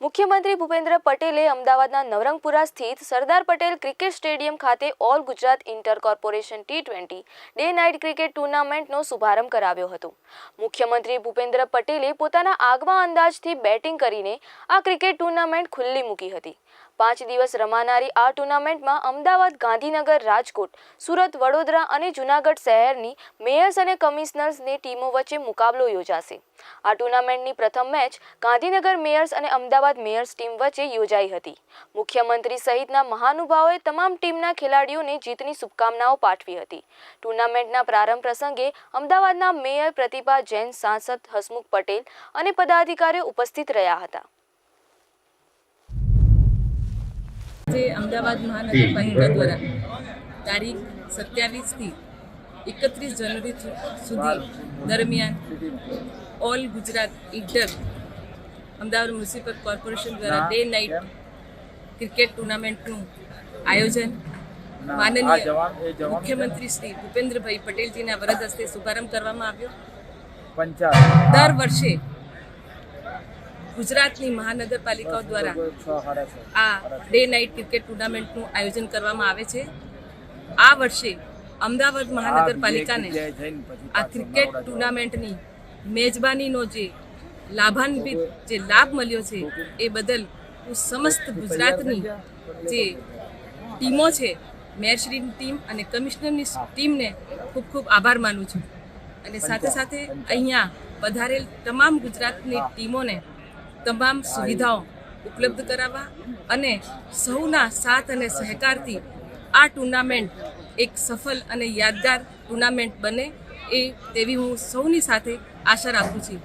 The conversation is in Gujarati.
મુખ્યમંત્રી ભૂપેન્દ્ર પટેલે અમદાવાદના નવરંગપુરા સ્થિત સરદાર પટેલ ક્રિકેટ સ્ટેડિયમ ખાતે all Gujarat inter corporation T twenty day night cricket ટુર્નામેન્ટનો શુભારંભ કરાવ્યો હતો. મુખ્યમંત્રી ભૂપેન્દ્ર પટેલે પોતાના આગવા અંદાજથી બેટિંગ કરીને આ ક્રિકેટ ટુર્નામેન્ટ ખુલ્લી મૂકી હતી. પાંચ દિવસ રમાનારી આ ટુર્નામેન્ટમાં અમદાવાદ, ગાંધીનગર, રાજકોટ, સુરત, વડોદરા અને જૂનાગઢ શહેરની મેયર્સ અને કમિશનર્સની ટીમો વચ્ચે મુકાબલો યોજાશે. આ ટુર્નામેન્ટની પ્રથમ મેચ ગાંધીનગર મેયર્સ અને અમદાવાદ મેયર્સ ટીમ વચ્ચે યોજાઈ હતી. મુખ્યમંત્રી સહિતના મહાનુભાવોએ તમામ ટીમના ખેલાડીઓને જીતની શુભકામનાઓ પાઠવી હતી. ટુર્નામેન્ટના પ્રારંભ પ્રસંગે અમદાવાદના મેયર પ્રતિભા જૈન, સાંસદ હસમુખ પટેલ અને પદાધિકારીઓ ઉપસ્થિત રહ્યા હતા. જે અમદાવાદ મહાનગરપાલિકા દ્વારા તારીખ સત્યાવીસથી એકત્રીસ જાન્યુઆરી સુધી દરમિયાન all Gujarat inter Ahmedabad municipal corporation દ્વારા ડે નાઇટ ક્રિકેટ ટુર્નામેન્ટનું આયોજન માનનીય મુખ્યમંત્રી શ્રી ભૂપેન્દ્રભાઈ પટેલજીના વરદ હસ્તે શુભારંભ કરવામાં આવ્યો. દર વર્ષે ગુજરાતની મહાનગરપાલિકાઓ દ્વારા આ ડે નાઇટ ક્રિકેટ ટુર્નામેન્ટનું આયોજન કરવામાં આવે છે. આ વર્ષે અમદાવાદ મહાનગરપાલિકાને આ ક્રિકેટ ટુર્નામેન્ટની મેજબાનીનો જે લાભાન્વિત જે લાભ મળ્યો છે, એ બદલ હું સમસ્ત ગુજરાતની જે ટીમો છે, મેયરશ્રીની ટીમ અને કમિશનરની ટીમને ખૂબ ખૂબ આભાર માનું છું. અને સાથે સાથે અહીંયા પધારેલ તમામ ગુજરાતની ટીમોને તમામ સુવિધાઓ ઉપલબ્ધ કરાવવા અને સૌના સાથ અને સહકારથી આ ટુર્નામેન્ટ એક સફળ અને યાદગાર ટુર્નામેન્ટ બને એ તેવી હું સૌની સાથે આશા રાખું છું.